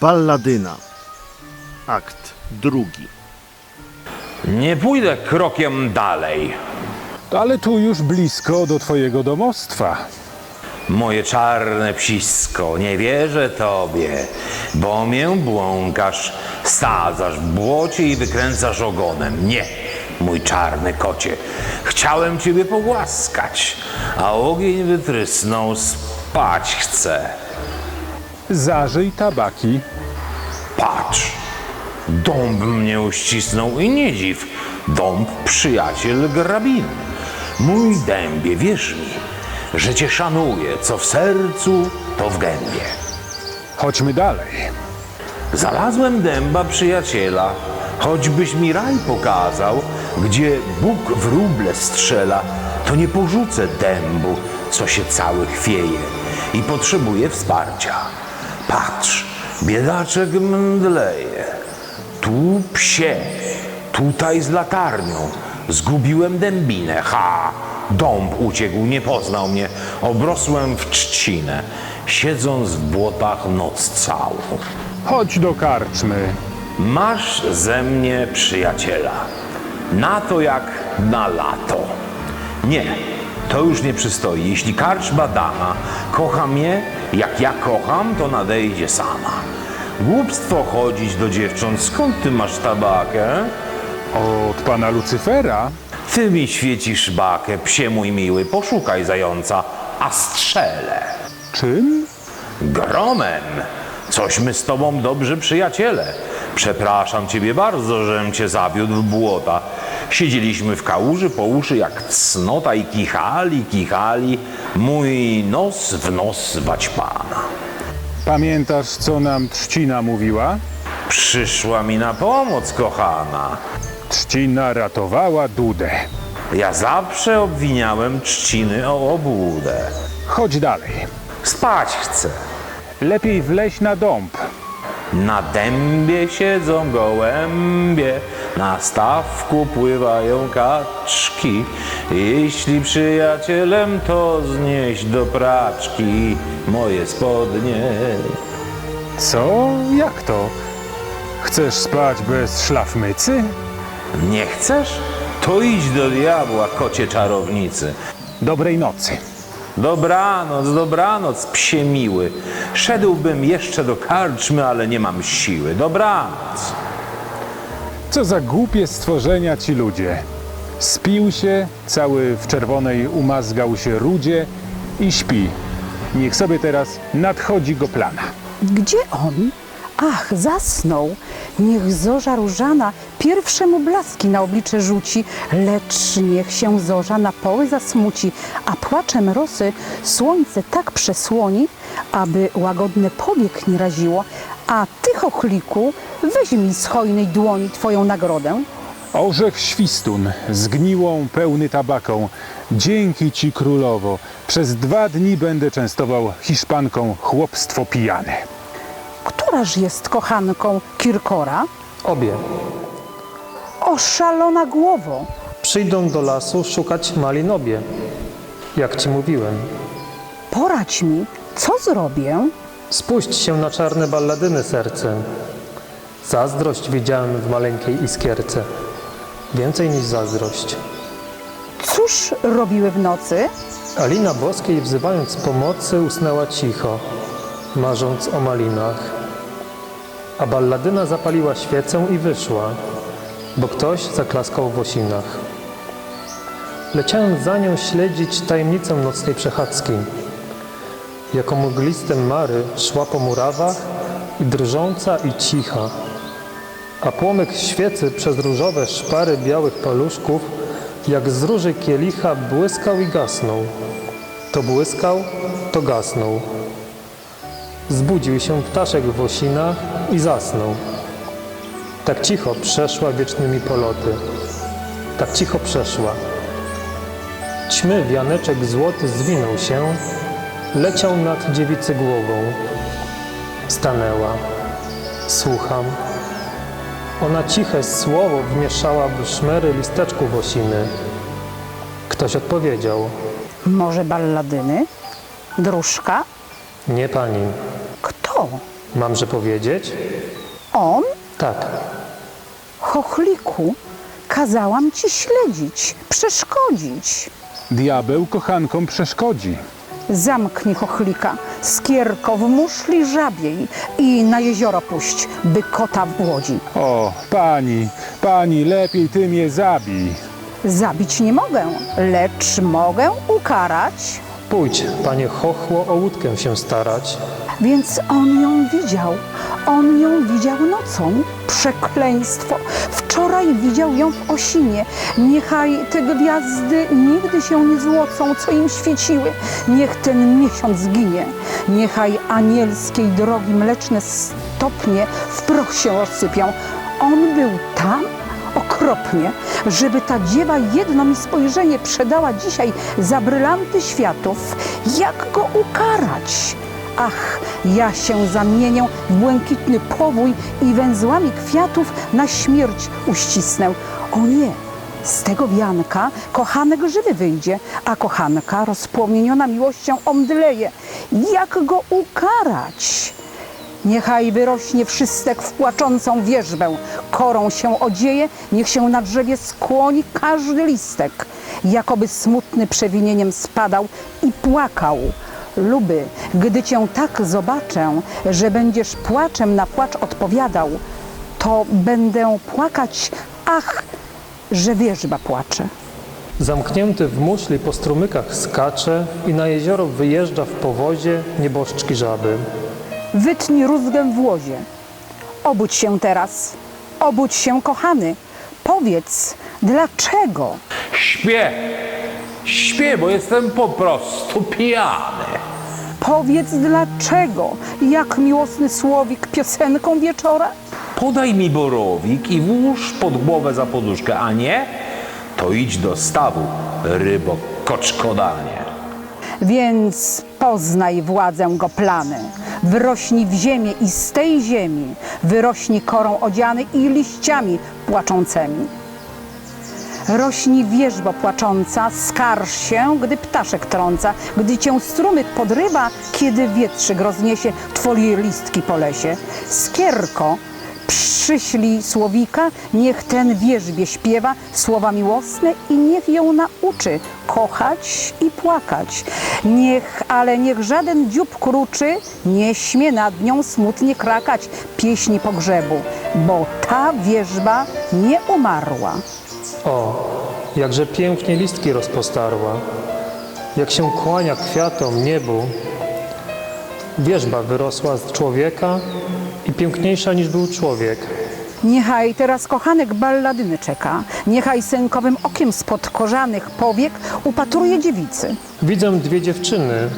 Balladyna. Akt drugi. Nie pójdę krokiem dalej. Ale tu już blisko do twojego domostwa. Moje czarne psisko, nie wierzę tobie, bo mię błąkasz, sadzasz w błocie i wykręcasz ogonem. Nie, mój czarny kocie, chciałem ciebie pogłaskać, a ogień wytrysnął, spać chcę. Zażyj tabaki. Patrz, dąb mnie uścisnął i nie dziw, dąb przyjaciel grabin. Mój dębie, wierz mi, że cię szanuję, co w sercu, to w gębie. Chodźmy dalej. Znalazłem dęba przyjaciela, choćbyś mi raj pokazał, gdzie Bóg wróble strzela, to nie porzucę dębu, co się cały chwieje i potrzebuje wsparcia. Patrz, biedaczek mdleje. Tu psie, tutaj z latarnią. Zgubiłem dębinę, ha! Dąb uciekł, nie poznał mnie. Obrosłem w trzcinę, siedząc w błotach noc całą. Chodź do karczmy. Masz ze mnie przyjaciela. Na to jak na lato. Nie, to już nie przystoi. Jeśli karczma dama kocha mnie, jak ja kocham, to nadejdzie sama. Głupstwo chodzić do dziewcząt. Skąd ty masz tabakę? Od pana Lucyfera? Ty mi świecisz bakę, psie mój miły. Poszukaj zająca, a strzelę. Czym? Gromem! Cośmy z tobą dobrzy przyjaciele. Przepraszam ciebie bardzo, żem cię zawiódł w błota. Siedzieliśmy w kałuży po uszy jak cnota i kichali, kichali. Mój nos w nos waćpana. Pamiętasz, co nam trzcina mówiła? Przyszła mi na pomoc, kochana. Trzcina ratowała Dudę. Ja zawsze obwiniałem trzciny o obłudę. Chodź dalej. Spać chcę. Lepiej wleź na dąb. Na dębie siedzą gołębie, na stawku pływają kaczki. Jeśli przyjacielem, to znieść do praczki moje spodnie. Co? Jak to? Chcesz spać bez szlafmycy? Nie chcesz? To idź do diabła, kocie czarownicy. Dobrej nocy. Dobranoc, dobranoc, psie miły. Szedłbym jeszcze do karczmy, ale nie mam siły. Dobranoc. Co za głupie stworzenia ci ludzie. Spił się, cały w czerwonej umazgał się rudzie i śpi. Niech sobie teraz nadchodzi go plana. Gdzie on? Ach, zasnął. Niech zorza różana pierwszemu blaski na oblicze rzuci, lecz niech się zorza na poły zasmuci, a płaczem rosy słońce tak przesłoni, aby łagodne powiek nie raziło, a ty, chochliku, weźmij z hojnej dłoni twoją nagrodę. Orzech świstun, zgniłą, pełny tabaką. Dzięki ci królowo. Przez dwa dni będę częstował Hiszpanką chłopstwo pijane. Któraż jest kochanką Kirkora? Obie O szalona głowo! przyjdą do lasu szukać malin obie, jak ci mówiłem. Poradź mi, co zrobię? Spuść się na czarne balladyny serce. Zazdrość widziałem w maleńkiej iskierce. Więcej niż zazdrość. Cóż robiły w nocy? Alina Boskiej wzywając pomocy usnęła cicho, marząc o malinach. A balladyna zapaliła świecę i wyszła, bo ktoś zaklaskał w osinach. Leciałem za nią śledzić tajemnicę nocnej przechadzki. Jako mgliste mary szła po murawach i drżąca i cicha. A płomyk świecy przez różowe szpary białych paluszków, jak z róży kielicha, błyskał i gasnął. To błyskał, to gasnął. Zbudził się ptaszek w osinach i zasnął. Tak cicho przeszła wiecznymi poloty. Tak cicho przeszła. Ćmy wianeczek złoty zwinął się, leciał nad dziewicy głową. Stanęła. Słucham. Ona ciche słowo wmieszała w szmery listeczków osiny. Ktoś odpowiedział. Może balladyny? Dróżka? Nie pani. Kto? Mamże powiedzieć? On? Tak. Chochliku, kazałam ci śledzić, przeszkodzić. Diabeł kochankom przeszkodzi. Zamknij chochlika, skierko w muszli żabiej i na jezioro puść, by kota w łodzi. O, pani, pani, lepiej ty mnie zabij. Zabić nie mogę, lecz mogę ukarać. Pójdź, panie chochło, o łódkę się starać. Więc on ją widział. On ją widział nocą. Przekleństwo. Wczoraj widział ją w Osinie. Niechaj te gwiazdy nigdy się nie złocą, co im świeciły. Niech ten miesiąc ginie. Niechaj anielskiej drogi mleczne stopnie w proch się rozsypią. On był tam? Okropnie, żeby ta dziewa jedno mi spojrzenie przedała dzisiaj za brylanty światów. Jak go ukarać? Ach, ja się zamienię w błękitny powój i węzłami kwiatów na śmierć uścisnę. O nie, z tego wianka kochanek żywy wyjdzie, a kochanka rozpłomieniona miłością omdleje. Jak go ukarać? Niechaj wyrośnie wszystek w płaczącą wierzbę, korą się odzieje, niech się na drzewie skłoni każdy listek, jakoby smutny przewinieniem spadał i płakał. Luby, gdy cię tak zobaczę, że będziesz płaczem na płacz odpowiadał, to będę płakać, ach, że wierzba płacze. Zamknięty w muszli po strumykach skacze i na jezioro wyjeżdża w powozie nieboszczki żaby. Wytnij rózgę w łozie. Obudź się teraz. Obudź się, kochany. Powiedz, dlaczego? Śpię. Śpię, bo jestem po prostu pijany. Powiedz, dlaczego? Jak miłosny słowik piosenką wieczora? Podaj mi borowik i włóż pod głowę za poduszkę, a nie, to idź do stawu, rybo koczkodanie. Więc poznaj władzę go plany. Wyrośnij w ziemię i z tej ziemi wyrośnij korą odziany i liściami płaczącymi. Rośnij wierzbo płacząca, skarż się, gdy ptaszek trąca, gdy cię strumyk podrywa, kiedy wietrzyk rozniesie twoje listki po lesie. Skierko, przyślij słowika, niech ten wierzbie śpiewa słowa miłosne i niech ją nauczy kochać i płakać. Niech, ale niech żaden dziób kruczy nie śmie nad nią smutnie krakać pieśni pogrzebu, bo ta wierzba nie umarła. O, jakże pięknie listki rozpostarła. Jak się kłania kwiatom niebu. Wierzba wyrosła z człowieka i piękniejsza niż był człowiek. Niechaj teraz kochanek balladyny czeka, niechaj sękowym okiem spod korzanych powiek upatruje dziewicy. Widzę dwie dziewczyny,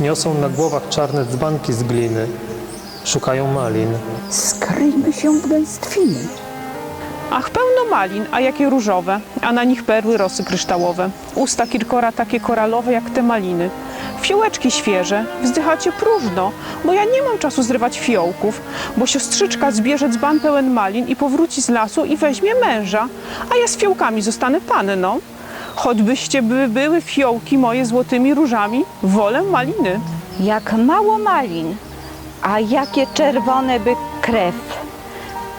niosą na głowach czarne dzbanki z gliny. Szukają malin. Skryjmy się w gęstwiny. Ach, pełno malin, a jakie różowe, a na nich perły rosy kryształowe. Usta kilkora takie koralowe jak te maliny. Fiołeczki świeże, wzdychacie próżno, bo ja nie mam czasu zrywać fiołków, bo siostrzyczka zbierze dzban pełen malin i powróci z lasu i weźmie męża, a ja z fiołkami zostanę panną. Choćbyście by były fiołki moje złotymi różami, wolę maliny. Jak mało malin, a jakie czerwone by krew.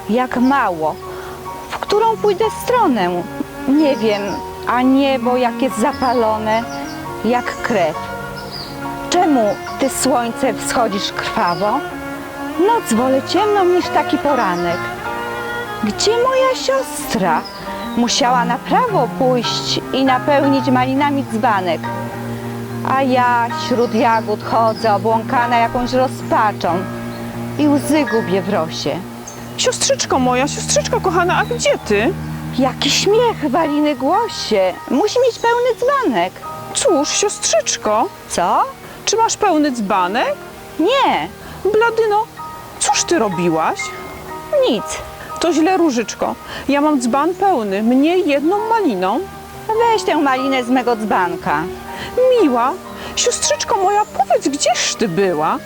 Jak mało. W którą pójdę stronę? Nie wiem, a niebo jakie zapalone, jak krew. Czemu ty słońce wschodzisz krwawo? Noc wolę ciemną niż taki poranek. Gdzie moja siostra? Musiała na prawo pójść i napełnić malinami dzbanek. A ja śród jagód chodzę, obłąkana jakąś rozpaczą i łzy gubię w rosie. Siostrzyczko moja, siostrzyczko kochana, a gdzie ty? Jaki śmiech w Aliny głosie. Musi mieć pełny dzbanek. Cóż, siostrzyczko, Co? czy masz pełny dzbanek? Nie, Bladyno, cóż ty robiłaś? nic. To źle, Różyczko. Ja mam dzban pełny, mnie jedną maliną. Weź tę malinę z mego dzbanka. Miła, siostrzyczko moja, powiedz, gdzież ty była?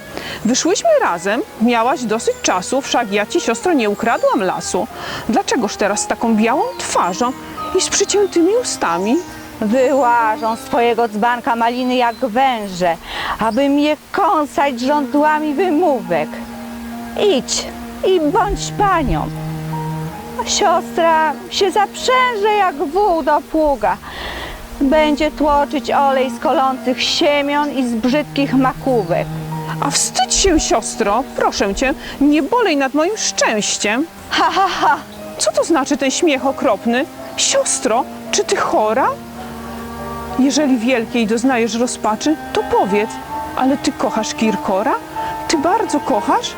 Wyszłyśmy razem, miałaś dosyć czasu, wszak ja ci, siostro, nie ukradłam lasu. Dlaczegoż teraz z taką białą twarzą i z przyciętymi ustami? Wyłażą z twojego dzbanka maliny jak węże, aby mnie kąsać żądłami wymówek. Idź i bądź panią. Siostra się zaprzęże jak wół do pługa. Będzie tłoczyć olej z kolących siemion i z brzydkich makówek. A wstydź się, siostro, proszę cię, nie bolej nad moim szczęściem. Ha, ha, ha! Co to znaczy ten śmiech okropny? Siostro, czy ty chora? Jeżeli wielkiej doznajesz rozpaczy, to powiedz, ale ty kochasz Kirkora? Ty bardzo kochasz?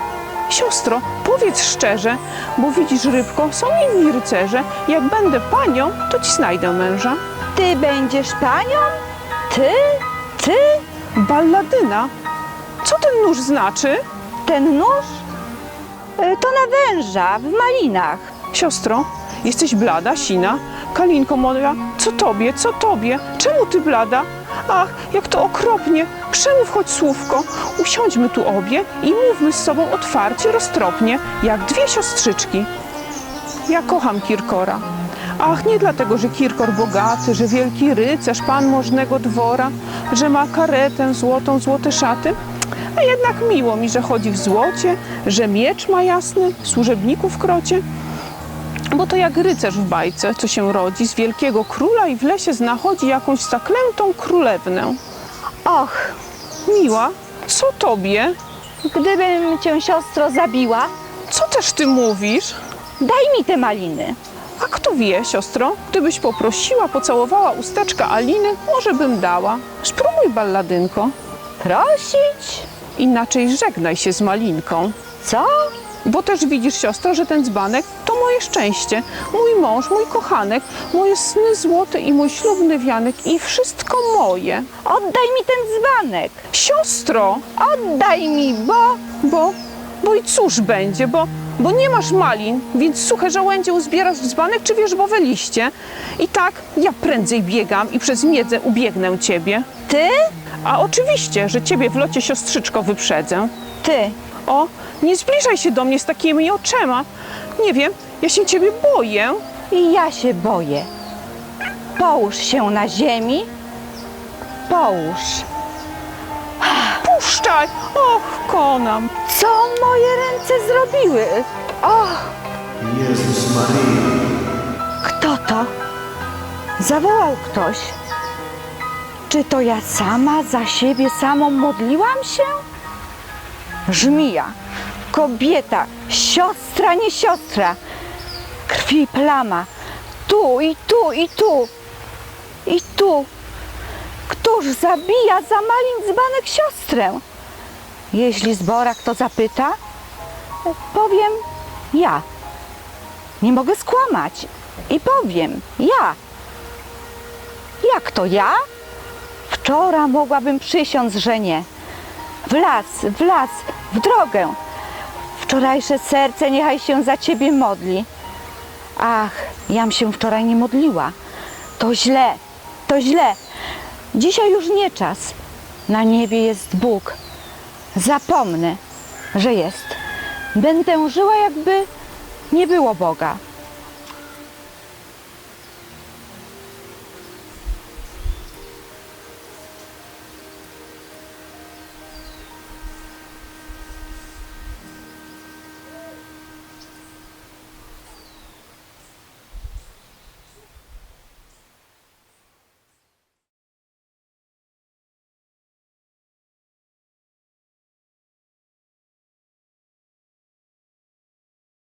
Siostro, powiedz szczerze, bo widzisz, rybko, są inni rycerze. Jak będę panią, to ci znajdę męża. Ty będziesz panią? Ty? Ty? Balladyna? Co ten nóż znaczy? Ten nóż? Y, To na węża w malinach. Siostro, jesteś blada, sina. Kalinko moja, co tobie, co tobie? Czemu ty blada? Ach, jak to okropnie. Przemów choć słówko. Usiądźmy tu obie i mówmy z sobą otwarcie, roztropnie, jak dwie siostrzyczki. Ja kocham Kirkora. Ach, nie dlatego, że Kirkor bogaty, że wielki rycerz, pan możnego dwora, że ma karetę złotą, złote szaty. A jednak miło mi, że chodzi w złocie, że miecz ma jasny, służebników krocie. Bo to jak rycerz w bajce, co się rodzi z wielkiego króla i w lesie znachodzi jakąś zaklętą królewnę. Och, Miła, co tobie? gdybym cię siostro zabiła, Co też ty mówisz? daj mi te maliny. A kto wie, siostro, gdybyś poprosiła, pocałowała usteczka Aliny, może bym dała. Spróbuj, balladynko. Prosić? Inaczej żegnaj się z malinką. Co? Bo też widzisz, siostro, że ten dzbanek moje szczęście. Mój mąż, mój kochanek, moje sny złote i mój ślubny wianek i wszystko moje. Oddaj mi ten dzbanek. Siostro, Oddaj mi, bo... bo, bo i cóż będzie, bo, bo nie masz malin, więc suche żołędzie uzbierasz w dzbanek czy wierzbowe liście. I tak ja prędzej biegam i przez miedzę ubiegnę ciebie. Ty? A oczywiście, że ciebie w locie siostrzyczko wyprzedzę. Ty. O, nie zbliżaj się do mnie z takimi oczema. Nie wiem, ja się ciebie boję. I ja się boję. Połóż się na ziemi. Połóż. Puszczaj! Och, konam. Co moje ręce zrobiły? Och! Jezus Maryja. Kto to? Zawołał ktoś. Czy to ja sama za siebie samą modliłam się? Żmija, kobieta, siostra, nie siostra. Krwi plama. Tu i tu i tu. I tu. Któż zabija za malin dzbanek siostrę? Jeśli zbora kto zapyta, powiem ja. Nie mogę skłamać. I powiem, ja. Jak to ja? Wczoraj mogłabym przysiąc, że nie. W las, w las, w drogę. Wczorajsze serce niechaj się za ciebie modli. Ach, jam się wczoraj nie modliła. To źle, to źle. Dzisiaj już nie czas. Na niebie jest Bóg. Zapomnę, że jest. Będę żyła, jakby nie było Boga.